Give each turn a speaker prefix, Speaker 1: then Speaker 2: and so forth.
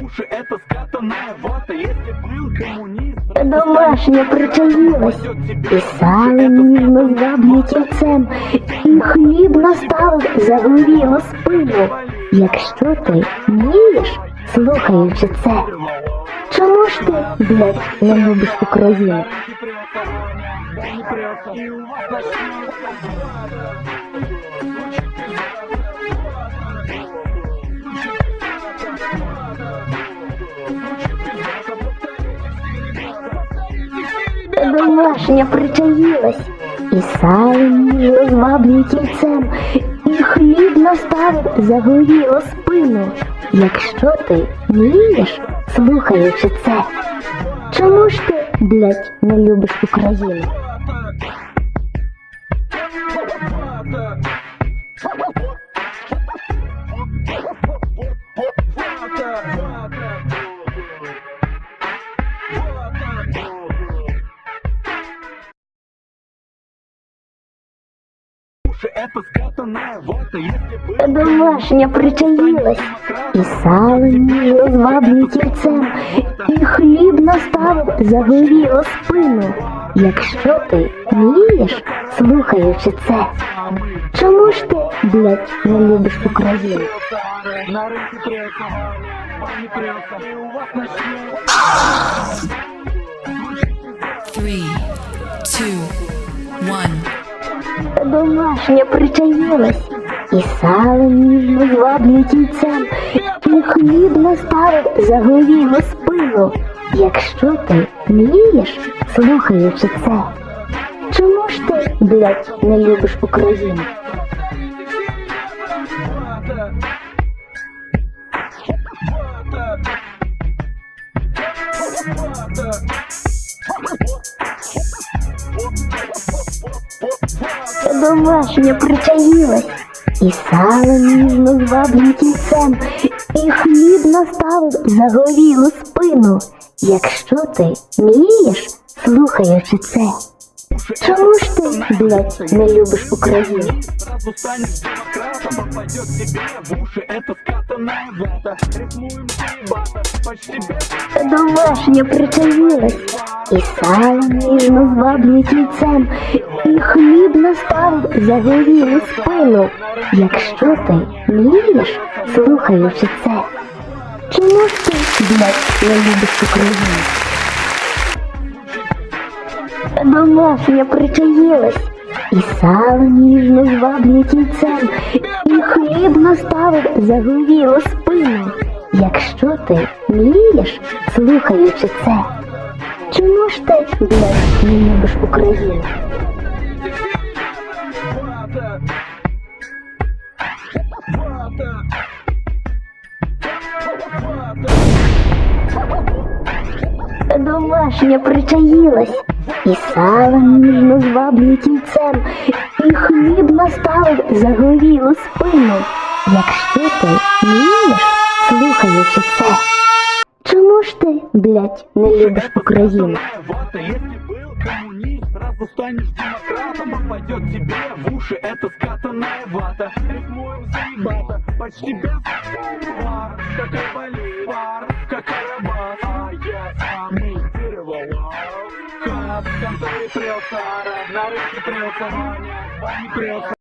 Speaker 1: Уши это скатанная вата, если был коммунист.
Speaker 2: Домашня причаїлась, і сало ніжно зваблює кільцем, і хліб наставив загорілу спину. Якщо ти вмієш, слухаючи це, чому ж ти, блядь, не любиш Україну?
Speaker 1: И у вас
Speaker 2: Домашня причаїлась, і сам ніжно зваблює кільцем, і хліб ставить загорілу спину. Якщо ти мрієш, слухаючи це, чому ж ти, блядь, не любиш Україну? Домашня причаїлась, і сало ніжно зваблює кільцем, і хліб наставив загорілу спину. Якщо ти вмієш, слухаючи це, чому ж ти, блядь, не любиш Україну?
Speaker 1: на рынке пресса, не пресса, и у вас начнется
Speaker 2: Домашня причаїлась, і сало ніжно зваблює кільцем, і хліб наставив загорілу спину. Якщо ти млієш, слухаючи це, чому ж ти, блядь, не любиш Україну? Домашня причаїлась, і сало ніжно зваблює кільцем, і хліб наставив загорілу спину. Якщо ти мієш, слухаючи це, чому ж ти, блядь, не любиш Україну? Домашня причаїлась, і сало ніжно зваблює кільцем, і хліб наставив загорілу спину. Якщо ти вмієш, слухаючи це, чому ж ти, блядь, не любиш Україну? Домашня причаїлась, і сало ніжно зваблює кільцем, і хліб наставив загорілу спину. Якщо ти вмієш, слухаючи це, чому ж ти, не любиш Україну? Домашня причаїлась, і сало ніжно зваблює кільцем, і хліб наставив загорілу спину. Якщо ти вмієш, слухаючи це, чому ж ти, блядь, не любиш Україну?
Speaker 1: вата Если был коммунист, сразу станешь демократом Попадет тебе в уши Это скатанная вата, рифмуем заебата Почти без вар, как Кап, в конторе прется, на рынке прется, Ваня, не прется